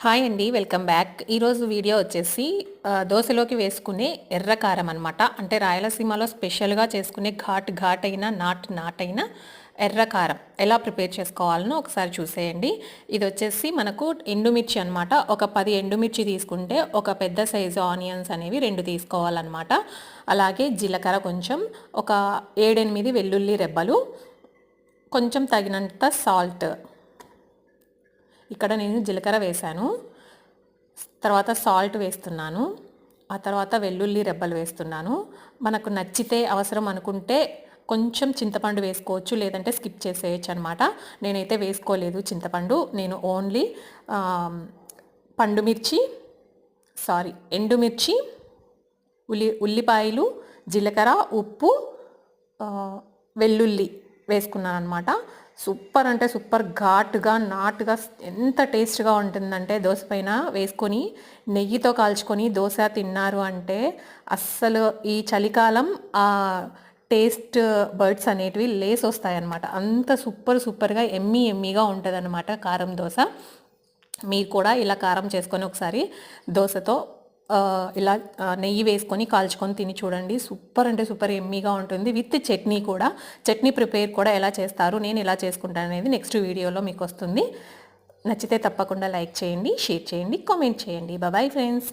Hi అండి welcome back ఈరోజు video వచ్చేసి దోశలోకి వేసుకునే ఎర్ర కారం అనమాట అంటే రాయలసీమలో స్పెషల్గా చేసుకునే ఘాట్ ఘాట్ అయిన నాట్ నాట్ అయిన ఎర్ర కారం. ఎలా ప్రిపేర్ చేసుకోవాలనో ఒకసారి చూసేయండి. ఇది వచ్చేసి మనకు ఎండుమిర్చి అనమాట ఒక పది ఎండుమిర్చి తీసుకుంటే ఒక పెద్ద సైజు ఆనియన్స్ అనేవి రెండు తీసుకోవాలన్నమాట. అలాగే జీలకర్ర కొంచెం ఒక ఏడెనిమిది వెల్లుల్లి రెబ్బలు కొంచెం తగినంత సాల్ట్ ఇక్కడ నేను జీలకర్ర వేశాను. తర్వాత సాల్ట్ వేస్తున్నాను. ఆ తర్వాత వెల్లుల్లి రెబ్బలు వేస్తున్నాను. మనకు నచ్చితే అవసరం అనుకుంటే కొంచెం చింతపండు వేసుకోవచ్చు లేదంటే స్కిప్ చేసేయచ్చు అనమాట నేనైతే వేసుకోలేదు చింతపండు. నేను ఓన్లీ పండు పండుమిర్చి సారీ ఎండుమిర్చి ఉల్లి ఉల్లిపాయలు జీలకర్ర ఉప్పు వెల్లుల్లి వేసుకున్నాను అనమాట సూపర్ అంటే సూపర్ ఘాటుగా నాటుగా ఎంత టేస్ట్గా ఉంటుందంటే దోశ పైన వేసుకొని నెయ్యితో కాల్చుకొని దోశ తిన్నారు అంటే అస్సలు ఈ చలికాలం ఆ టేస్ట్ బర్డ్స్ అనేటివి లేస్ వస్తాయన్నమాట. అంత సూపర్ సూపర్గా ఎమ్మీ ఎమ్మీగా ఉంటుంది కారం దోశ. మీరు కూడా ఇలా కారం చేసుకొని ఒకసారి దోశతో ఇలా నెయ్యి వేసుకొని కాల్చుకొని తిని చూడండి. సూపర్ అంటే సూపర్ ఎమ్మీగా ఉంటుంది. విత్ చట్నీ కూడా. చట్నీ ప్రిపేర్ కూడా ఎలా చేస్తారు నేను ఎలా చేసుకుంటాను అనేది నెక్స్ట్ వీడియోలో మీకు వస్తుంది. నచ్చితే తప్పకుండా లైక్ చేయండి షేర్ చేయండి కామెంట్ చేయండి. Bye friends.